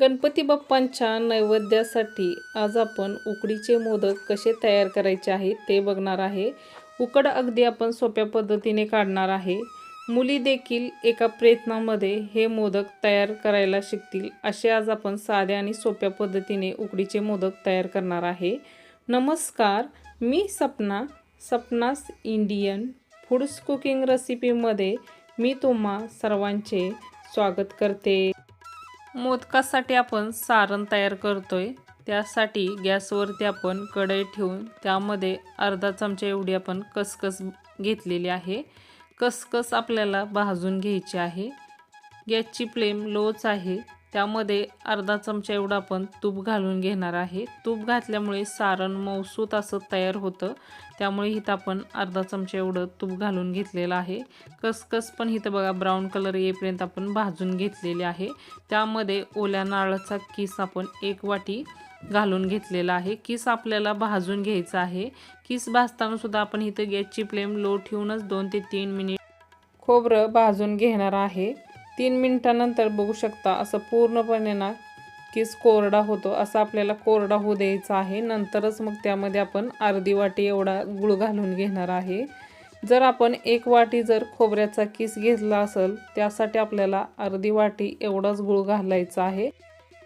गणपती बाप्पांच्या नैवेद्यासाठी आज आपण उकडीचे मोदक कसे तयार करायचे आहे ते बघणार आहे. उकड अगदी आपण सोप्या पद्धतीने काढणार आहे. मुली देखील एका प्रयत्नामध्ये हे मोदक तयार करायला शिकतील. असे आज आपण साध्या आणि सोप्या पद्धतीने उकडीचे मोदक तयार करणार आहे. नमस्कार मी Sapna Sapna's Indian foods cooking रेसिपीमध्ये मी तुम्हा सर्वांचे स्वागत करते. मोदकासाठी आपण सारण तयार करतोय. त्यासाठी गॅसवरती आपण कढई ठेवून त्यामध्ये अर्धा चमचा एवढी आपण कसकस घेतलेली आहे. कसकस आपल्याला भाजून घ्यायची आहे. गॅसची फ्लेम लोच आहे. त्यामध्ये अर्धा चमचा एवढं आपण तूप घालून घेणार आहे. तूप घातल्यामुळे सारण मौसूत असं तयार होतं. त्यामुळे इथं आपण अर्धा चमचा एवढं तूप घालून घेतलेलं आहे. कसकस पण इथं बघा ब्राऊन कलर येईपर्यंत आपण भाजून घेतलेले आहे. त्यामध्ये ओल्या नारळाचा किस आपण एक वाटी घालून घेतलेला आहे. किस आपल्याला भाजून घ्यायचा आहे. किस भाजताना सुद्धा आपण इथं गॅसची फ्लेम लो ठेवूनच दोन ते तीन मिनिट खोबरं भाजून घेणार आहे. तीन मिनटानंतर बघू शकता असं पूर्णपणे ना किस कोरडा होतो असा आपल्याला कोरडा होऊ द्यायचा आहे. नंतरच मग त्यामध्ये आपण अर्धी वाटी एवढा गुळ घालून घेणार आहे. जर आपण एक वाटी जर खोबऱ्याचा किस घेतला असेल त्यासाठी आपल्याला अर्धी वाटी एवढाच गुळ घालायचा आहे.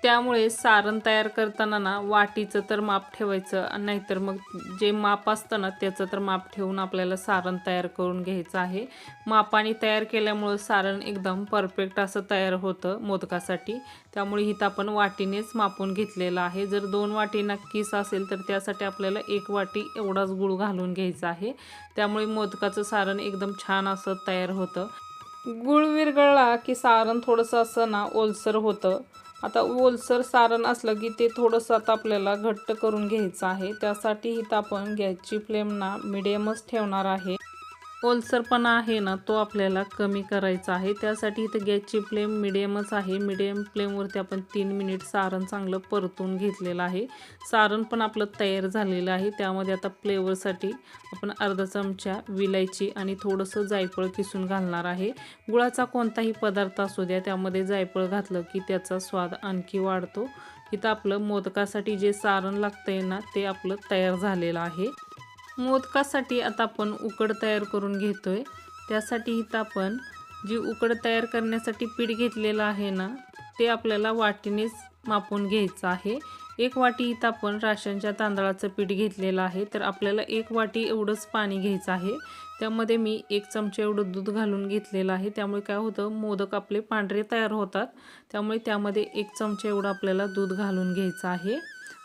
त्यामुळे सारण तयार करताना ना वाटीचं तर माप ठेवायचं नाहीतर मग जे माप असतं ना त्याचं तर माप ठेवून आपल्याला सारण तयार करून घ्यायचं आहे. मापाने तयार केल्यामुळं सारण एकदम परफेक्ट असं तयार होतं मोदकासाठी. त्यामुळे इथं आपण वाटीनेच मापून घेतलेलं आहे. जर दोन वाटी नक्कीच असेल तर त्यासाठी आपल्याला एक वाटी एवढाच गुळ घालून घ्यायचा आहे. त्यामुळे मोदकाचं सारण एकदम छान असं तयार होतं. गुळ विरगळला की सारण थोडंसं असं ना ओलसर होतं. आता ओलसर सारण असलं की ते थोडंसं आता आपल्याला घट्ट करून घ्यायचं आहे. त्यासाठी इथं आपण गॅसची फ्लेम ना मिडियमच ठेवणार आहे. ओलसरपणा आहे ना तो आपल्याला कमी करायचा आहे. त्यासाठी इथं गॅसची फ्लेम मिडियमच आहे. मिडियम फ्लेमवरती आपण तीन मिनिट सारण चांगलं परतून घेतलेलं आहे. सारण पण आपलं तयार झालेलं आहे. त्यामध्ये आता फ्लेवरसाठी आपण अर्धा चमचा विलायची आणि थोडंसं जायफळ किसून घालणार आहे. गुळाचा कोणताही पदार्थ असू द्या त्यामध्ये जायफळ घातलं की त्याचा स्वाद आणखी वाढतो. इथं आपलं मोदकासाठी जे सारण लागतंय ना ते आपलं तयार झालेलं आहे. मोदकासाठी आता आपण उकड तयार करून घेतोय. त्यासाठी इथं आपण जी उकड तयार करण्यासाठी पीठ घेतलेलं आहे ना ते आपल्याला वाटीनेच मापून घ्यायचं आहे. एक वाटी इथं आपण राशनच्या तांदळाचं पीठ घेतलेलं आहे. तर आपल्याला एक वाटी एवढंच पाणी घ्यायचं आहे. त्यामध्ये मी एक चमचा एवढं दूध घालून घेतलेलं आहे. त्यामुळे काय होतं मोदक आपले पांढरे तयार होतात. त्यामुळे त्यामध्ये एक चमचा एवढं आपल्याला दूध घालून घ्यायचं आहे.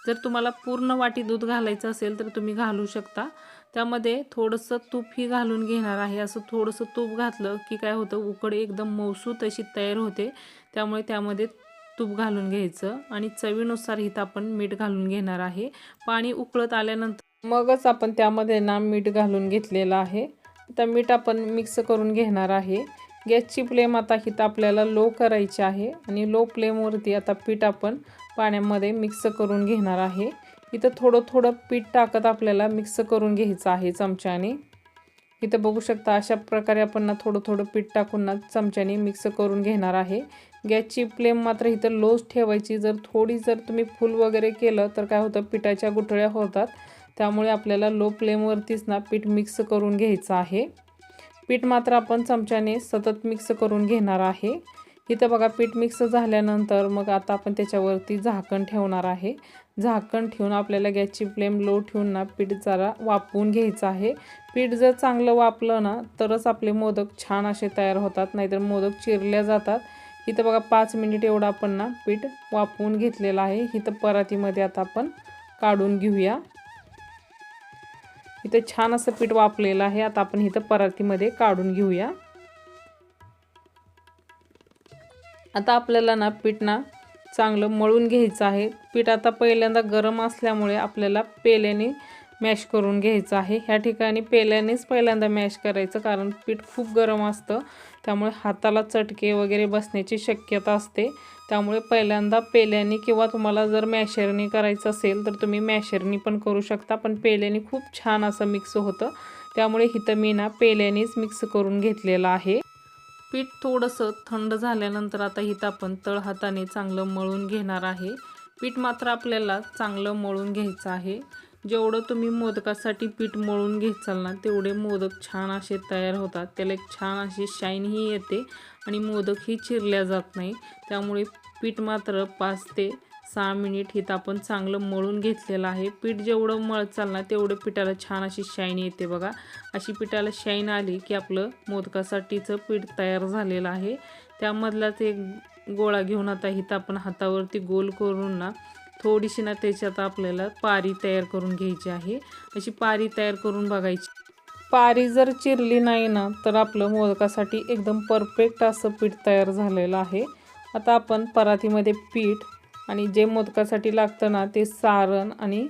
जर तुम्हाला पूर्ण वाटी दूध घालायचं असेल तर तुम्ही घालू शकता. त्यामध्ये थोडंसं तूपही घालून घेणार आहे. असं थोडंसं तूप घातलं की काय होतं उकड एकदम मौसू अशी तयार होते. त्यामुळे त्यामध्ये तूप घालून घ्यायचं आणि चवीनुसार इथं आपण मीठ घालून घेणार आहे. पाणी उकळत आल्यानंतर मगच आपण त्यामध्ये ना मीठ घालून घेतलेलं आहे. आता मीठ आपण मिक्स करून घेणार आहे. गॅसची फ्लेम आता इथं आपल्याला लो करायची आहे आणि लो फ्लेमवरती आता पीठ आपण पाण्यामध्ये मिक्स करून घेणार आहे. इथं थोडं थोडं पीठ टाकत आपल्याला मिक्स करून घ्यायचं आहे चमच्याने. इथं बघू शकता अशा प्रकारे आपण ना थोडं थोडं पीठ टाकून ना चमच्याने मिक्स करून घेणार आहे. गॅसची फ्लेम मात्र इथं लोच ठेवायची. जर थोडी जर तुम्ही फुल वगैरे केलं तर काय होतं पिठाच्या गुठळ्या होतात. त्यामुळे आपल्याला लो फ्लेमवरतीच ना पीठ मिक्स करून घ्यायचं आहे. पीठ मात्र आपण चमच्याने सतत मिक्स करून घेणार आहे. इथं बघा पीठ मिक्स झाल्यानंतर मग आता आपण त्याच्यावरती झाकण ठेवणार आहे. झाकण ठेवून आपल्याला गॅसची फ्लेम लो ठेवून ना पीठ जरा वापवून घ्यायचं आहे. पीठ जर चांगलं वापलं ना तरच आपले मोदक छान असे तयार होतात नाहीतर मोदक चिरल्या जातात. इथं बघा पाच मिनिट एवढं आपण ना पीठ वापवून घेतलेलं आहे. इथं परातीमध्ये आता आपण काढून घेऊया. इथं छान असं पीठ वापलेलं आहे. आता आपण इथं परातीमध्ये काढून घेऊया. आता आपल्याला ना पीठ ना चांगलं मळून घ्यायचं आहे. पीठ आता पहिल्यांदा गरम असल्यामुळे आपल्याला पेल्याने मॅश करून घ्यायचं आहे. ह्या ठिकाणी पेल्यानेच पहिल्यांदा मॅश करायचं कारण पीठ खूप गरम असतं. त्यामुळे हाताला चटके वगैरे बसण्याची शक्यता असते. त्यामुळे पहिल्यांदा पेल्याने किंवा तुम्हाला जर मॅशरनी करायचं असेल तर तुम्ही मॅशरनी पण करू शकता. पण पेल्याने खूप छान असं मिक्स होतं. त्यामुळे इथं मी ना पेल्यानेच मिक्स करून घेतलेलं आहे. पीठ थोडंसं थंड झाल्यानंतर आता हिथं आपण तळहाताने चांगलं मळून घेणार आहे. पीठ मात्र आपल्याला चांगलं मळून घ्यायचं आहे. जेवढं तुम्ही मोदकासाठी पीठ मळून घेचाल ना तेवढे मोदक छान असे तयार होतात. त्याला एक छान अशी शाईनही येते आणि मोदकही चिरल्या जात नाही. त्यामुळे पीठ मात्र पाच ते सहा मिनिट हिथं आपण चांगलं मळून घेतलेलं आहे. पीठ जेवढं मळत चालणार तेवढं पिठाला छान अशी शाईन येते बघा. अशी पिठाला शाईन आली की आपलं मोदकासाठीचं पीठ तयार झालेलं आहे. त्यामधलाच एक गोळा घेऊन आता इथं आपण हातावरती गोल करून ना थोडीशी ना त्याच्यात आपल्याला पारी तयार करून घ्यायची आहे. अशी पारी तयार करून बघायची. पारी जर चिरली नाही ना तर आपलं मोदकासाठी एकदम परफेक्ट असं पीठ तयार झालेलं आहे. आता आपण परातीमध्ये पीठ आणि जे मोदकासाठी लागतं ना ते सारण आणि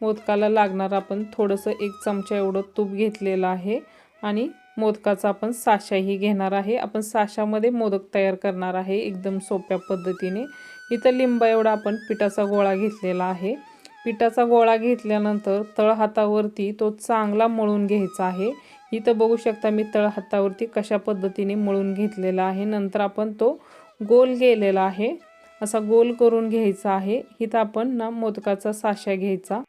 मोदकाला लागणार आपण थोडंसं एक चमचा एवढं तूप घेतलेलं आहे आणि मोदकाचा आपण साशाही घेणार आहे. आपण साशामध्ये मोदक तयार करणार आहे एकदम सोप्या पद्धतीने. इथं लिंबा एवढा आपण पिठाचा गोळा घेतलेला आहे. पिठाचा गोळा घेतल्यानंतर तळ हातावरती तो चांगला मळून घ्यायचा आहे. इथं बघू शकता मी तळ हातावरती कशा पद्धतीने मळून घेतलेला आहे. नंतर आपण तो गोल गेलेला आहे. असा गोल करून घ्यायचा आहे. इथं आपण ना मोदकाचा साशा घ्यायचा.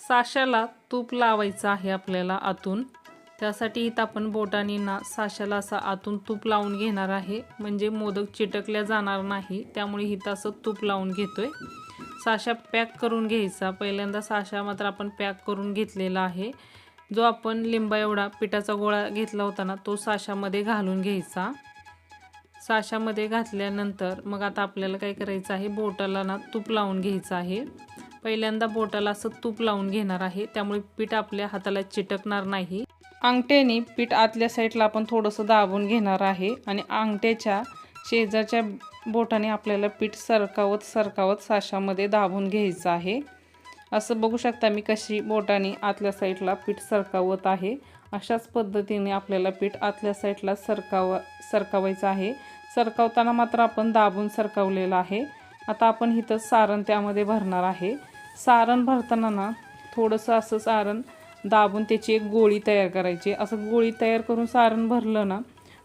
साशाला तूप लावायचं आहे आपल्याला आतून. त्यासाठी इथं आपण बोटाने ना साशाला असा आतून तूप लावून घेणार आहे. म्हणजे मोदक चिटकल्या जाणार नाही. त्यामुळे इथं असं तूप लावून घेतोय. साशा पॅक करून घ्यायचा. पहिल्यांदा साशा मात्र आपण पॅक करून घेतलेला आहे. जो आपण लिंबा एवढा पिठाचा गोळा घेतला होता ना तो साशामध्ये घालून घ्यायचा. साशामध्ये घातल्यानंतर मग आता आपल्याला काय करायचं आहे? बोटाला ना तूप लावून घ्यायचं आहे. पहिल्यांदा बोटाला असं तूप लावून घेणार आहे. त्यामुळे पीठ आपल्या हाताला चिटकणार नाही. अंगठ्याने पीठ आतल्या साईडला आपण थोडंसं दाबून घेणार आहे आणि अंगठ्याच्या शेजारच्या बोटाने आपल्याला पीठ सरकावत सरकावत साशामध्ये दाबून घ्यायचं आहे. असं बघू शकता मी कशी बोटाने आतल्या साईडला पीठ सरकावत आहे. अशाच पद्धतीने आपल्याला पीठ आतल्या साईडला सरकाव सरकावायचं आहे. सरकवताना मात्र आपण दाबून सरकवलेलं आहे. आता आपण इथं सारण त्यामध्ये भरणार आहे. सारण भरताना ना थोडंसं असं सारण दाबून त्याची एक गोळी तयार करायची. असं गोळी तयार करून सारण भरलं ना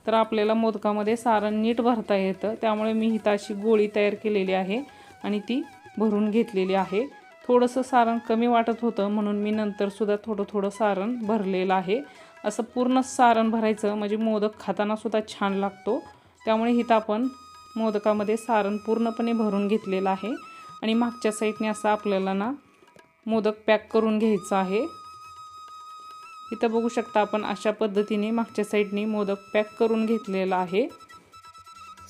तर आपल्याला मोदकामध्ये सारण नीट भरता येतं. त्यामुळे मी इथं अशी गोळी तयार केलेली आहे आणि ती भरून घेतलेली आहे. थोडंसं सारण कमी वाटत होतं म्हणून मी नंतरसुद्धा थोडं थोडं सारण भरलेलं आहे. असं पूर्ण सारण भरायचं म्हणजे मोदक खातानासुद्धा छान लागतो. त्यामुळे इथं आपण मोदकामध्ये सारण पूर्णपणे भरून घेतलेलं आहे. आणि मागच्या साईडने असं आपल्याला ना मोदक पॅक करून घ्यायचं आहे. इथं बघू शकता आपण अशा पद्धतीने मागच्या साईडने मोदक पॅक करून घेतलेला आहे.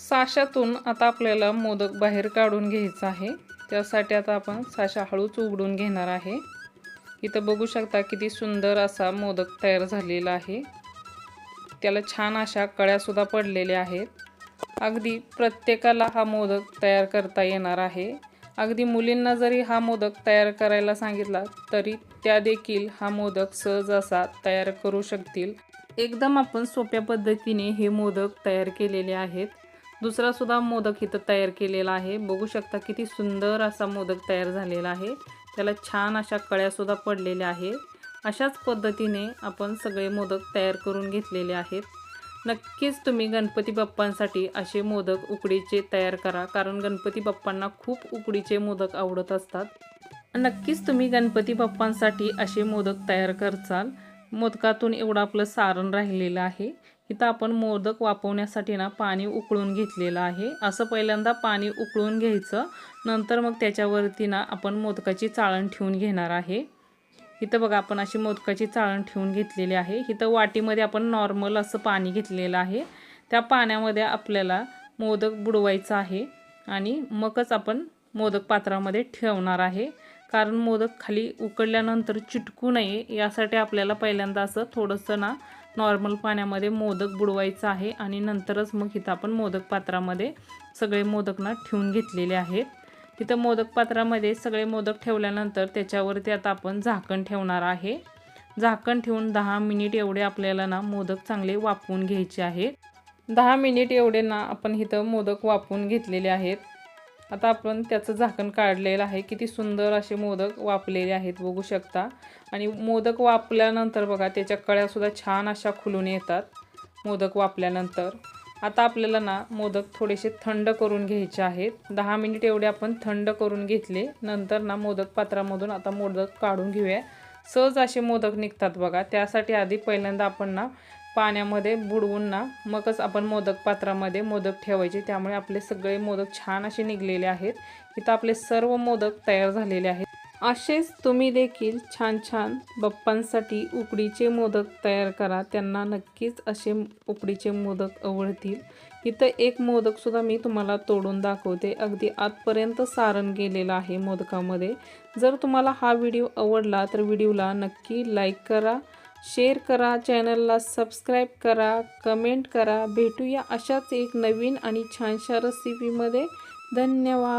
साशातून आता आपल्याला मोदक बाहेर काढून घ्यायचा आहे. त्यासाठी आता आपण साशा हळूच उघडून घेणार आहे. इथं बघू शकता किती सुंदर असा मोदक तयार झालेला आहे. त्याला छान अशा कळ्यासुद्धा पडलेल्या आहेत. अगदी प्रत्येकाला हा मोदक तयार करता येणार आहे. अगदी मुलींना जरी हा मोदक तयार करायला सांगितला तरी त्या देखील हा मोदक सहज असा तयार करू शकतील. एकदम आपण सोप्या पद्धतीने हे मोदक तयार केलेले आहेत. दुसरासुद्धा मोदक इथं तयार केलेला आहे. बघू शकता किती सुंदर असा मोदक तयार झालेला आहे. त्याला छान अशा कळ्यासुद्धा पडलेल्या आहेत. अशाच पद्धतीने आपण सगळे मोदक तयार करून घेतलेले आहेत. नक्कीच तुम्ही गणपती बाप्पांसाठी असे मोदक उकडीचे तयार करा कारण गणपती बाप्पांना खूप उकडीचे मोदक आवडत असतात. नक्कीच तुम्ही गणपती बाप्पांसाठी असे मोदक तयार करचाल. मोदकातून एवढं आपलं सारण राहिलेलं आहे. इथं आपण मोदक वापवण्यासाठी ना पाणी उकळून घेतलेलं आहे. असं पहिल्यांदा पाणी उकळून घ्यायचं. नंतर मग त्याच्यावरती ना आपण मोदकाची चाळण ठेवून घेणार आहे. इथं बघा आपण अशी मोदकाची चाळण ठेवून घेतलेली आहे. इथं वाटीमध्ये आपण नॉर्मल असं पाणी घेतलेलं आहे. त्या पाण्यामध्ये आपल्याला मोदक बुडवायचं आहे आणि मगच आपण मोदक पात्रामध्ये ठेवणार आहे. कारण मोदक खाली उकडल्यानंतर चिटकू नये यासाठी आपल्याला पहिल्यांदा असं थोडंसं ना नॉर्मल पाण्यामध्ये मोदक बुडवायचं आहे आणि नंतरच मग इथं आपण मोदक पात्रामध्ये सगळे मोदक ना ठेवून घेतलेले आहेत. तिथं मोदक पात्रामध्ये सगळे मोदक ठेवल्यानंतर त्याच्यावरती आता आपण झाकण ठेवणार आहे. झाकण ठेवून दहा मिनिट एवढे आपल्याला ना मोदक चांगले वापवून घ्यायचे आहेत. दहा मिनिट एवढे ना आपण इथं मोदक वापवून घेतलेले आहेत. आता आपण त्याचं झाकण काढलेलं आहे. किती सुंदर असे मोदक वापलेले आहेत बघू शकता. आणि मोदक वापल्यानंतर बघा त्याच्या कळ्यासुद्धा छान अशा खुलून येतात मोदक वापल्यानंतर आता आपल्याला ना मोदक थोडेसे थंड करून घ्यायचे आहेत. दहा मिनिट एवढे आपण थंड करून घेतले. नंतर ना मोदक पात्रामधून आता मोदक काढून घेऊया. सहज असे मोदक निघतात बघा. त्यासाठी आधी पहिल्यांदा आपण ना पाण्यामध्ये बुडवून ना मगच आपण मोदक पात्रामध्ये मोदक ठेवायचे. त्यामुळे आपले सगळे मोदक छान असे निघलेले आहेत. इथं आपले सर्व मोदक तयार झालेले आहेत. असेच तुम्ही देखील छान छान बाप्पांसाठी उकडीचे मोदक तयार करा. त्यांना नक्कीच असे उकडीचे मोदक आवडतील. इथं एक मोदकसुद्धा मी तुम्हाला तोडून दाखवते. अगदी आतपर्यंत सारण गेलेलं आहे मोदकामध्ये. जर तुम्हाला हा व्हिडिओ आवडला तर व्हिडिओला नक्की लाईक करा शेअर करा चॅनलला सबस्क्राईब करा कमेंट करा. भेटूया अशाच एक नवीन आणि छानशा रेसिपीमध्ये धन्यवाद.